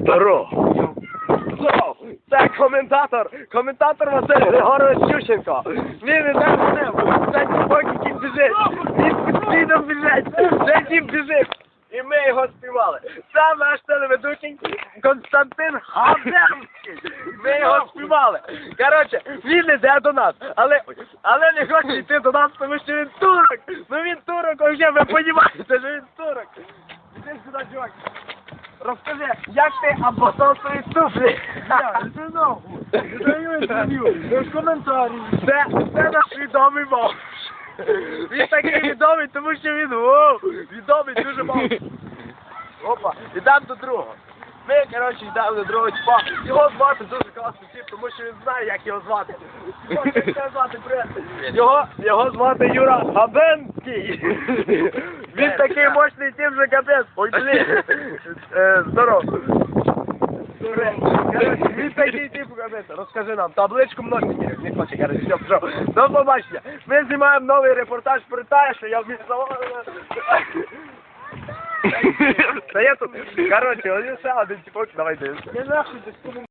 Здорово. Це коментатор, коментатор Василь Григорович Ющенко. Він іде за ним. Це тіпок, який біжить. Він під слідом біжить. Це тіп біжить. І ми його співали. Це наш телеведучий Константин Габенський. Ми його співали. Коротше, він іде до нас, але, але не хоче йти до нас, тому що він турок. Ну він турок, вже ви розумієте, що він турок. Іди сюди, чувак. Розкажи, як ти обоссав свої туфлі? Ти нахуй. Даю інтерв'ю. Без коментарів. Це, це наш відомий мовж. Він такий відомий, тому що він о, відомий дуже мовж. Опа, йдемо до другого. Ми, коротше, йдемо до другого типа. Його звати дуже класний тип, тому що він знає, як його звати. Типа, Як тебе звати, привіт? Його, його звати Юра Габенський. Він такий мощний тип, що капець. Ой, блін. Е, Здоров. Короче, він такий. Розкажи нам, табличку пішов. До побачення. Ми знімаємо новий репортаж про те, що я вміг Та я тут, короче, один ще один типок, давай.